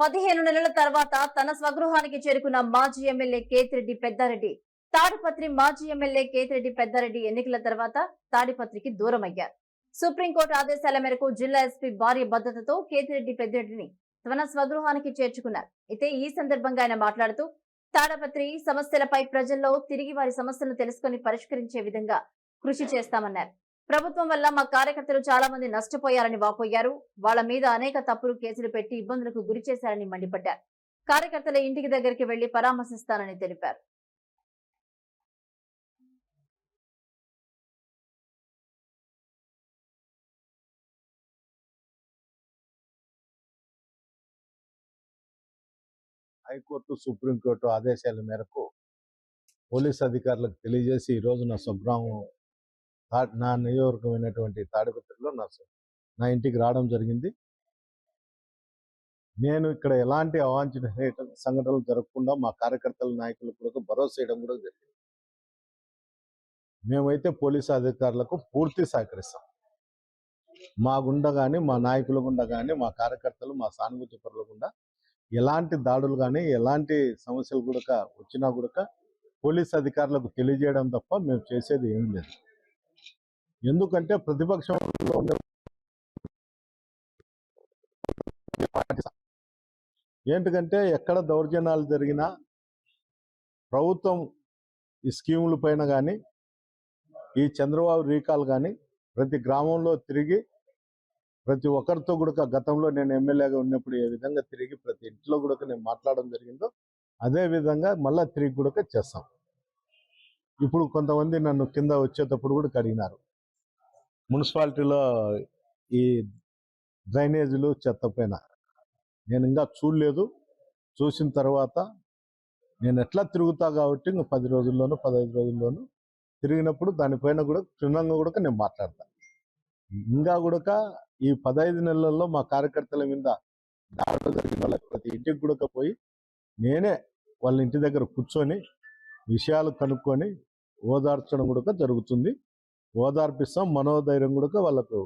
పదిహేను నెలల తర్వాత తన స్వగృహానికి చేరుకున్న మాజీ ఎమ్మెల్యే కేతిరెడ్డి పెద్దారెడ్డి. తాడిపత్రి మాజీ ఎమ్మెల్యే కేతిరెడ్డి పెద్దారెడ్డి ఎన్నికల తర్వాత తాడిపత్రికి దూరమయ్యారు. సుప్రీంకోర్టు ఆదేశాల మేరకు జిల్లా ఎస్పీ భార్య భద్రతతో కేతిరెడ్డి పెద్దిరెడ్డిని తన స్వగృహానికి చేర్చుకున్నారు. అయితే ఈ సందర్భంగా ఆయన మాట్లాడుతూ తాడపత్రి సమస్యలపై ప్రజల్లో తిరిగి వారి సమస్యలను తెలుసుకుని పరిష్కరించే విధంగా కృషి చేస్తామన్నారు. ప్రభుత్వం వల్ల మా కార్యకర్తలు చాలా మంది నష్టపోయారని వాపోయారు. వాళ్ళ మీద అనేక తప్పులు కేసులు పెట్టి ఇబ్బందులకు గురి చేశారని మండిపడ్డారు. కార్యకర్తల ఇంటికి దగ్గరికి వెళ్ళి పరామర్శిస్తానని తెలిపారు. హైకోర్టు సుప్రీంకోర్టు ఆదేశాల మేరకు పోలీస్ అధికారులకు తెలియజేసి ఈ రోజున స్వగ్రామం నా నియోజకమైనటువంటి తాడిపత్రిలో నా నా ఇంటికి రావడం జరిగింది. నేను ఇక్కడ ఎలాంటి అవాంఛనీయ సంఘటనలు జరగకుండా మా కార్యకర్తల నాయకులకు కూడా భరోసా చేయడం కూడా జరిగింది. మేమైతే పోలీసు అధికారులకు పూర్తి సహకరిస్తాం. మా గుండా కానీ మా నాయకుల గుండా కానీ మా కార్యకర్తలు మా సానుభూతి పరుల గుండా ఎలాంటి దాడులు కానీ ఎలాంటి సమస్యలు కూడా వచ్చినా కూడా పోలీస్ అధికారులకు తెలియజేయడం తప్ప మేము చేసేది ఏం లేదు. ఎందుకంటే ప్రతిపక్షంలో ఉండే ఏంటికంటే ఎక్కడ దౌర్జన్యాలు జరిగినా ప్రభుత్వం ఈ స్కీముల పైన కానీ ఈ చంద్రబాబు రీకాల్ కానీ ప్రతి గ్రామంలో తిరిగి ప్రతి ఒక్కరితో కూడా గతంలో నేను ఎమ్మెల్యేగా ఉన్నప్పుడు ఏ విధంగా తిరిగి ప్రతి ఇంట్లో కూడా నేను మాట్లాడడం జరిగిందో అదే విధంగా మళ్ళీ తిరిగి కూడా చేస్తాం. ఇప్పుడు కొంతమంది నన్ను కింద వచ్చేటప్పుడు కూడా కడిగినారు. మున్సిపాలిటీలో ఈ డ్రైనేజీలు చెత్త పైన. నేను ఇంకా చూడలేదు. చూసిన తర్వాత నేను ఎట్లా తిరుగుతా కాబట్టి ఇంకా పది రోజుల్లోనూ పదహైదు రోజుల్లోనూ తిరిగినప్పుడు దానిపైన కూడా క్షుణ్ణంగా కూడా నేను మాట్లాడతాను ఇంకా కూడా ఈ పదహైదు నెలల్లో మా కార్యకర్తల మీద దాడులు జరిగిన వాళ్ళకి ప్రతి ఇంటికి కూడా పోయి నేనే వాళ్ళ ఇంటి దగ్గర కూర్చొని విషయాలు కనుక్కొని ఓదార్చడం కూడా జరుగుతుంది. ఓదార్పిస్తాం మనోధైర్యం కూడా వాళ్ళకు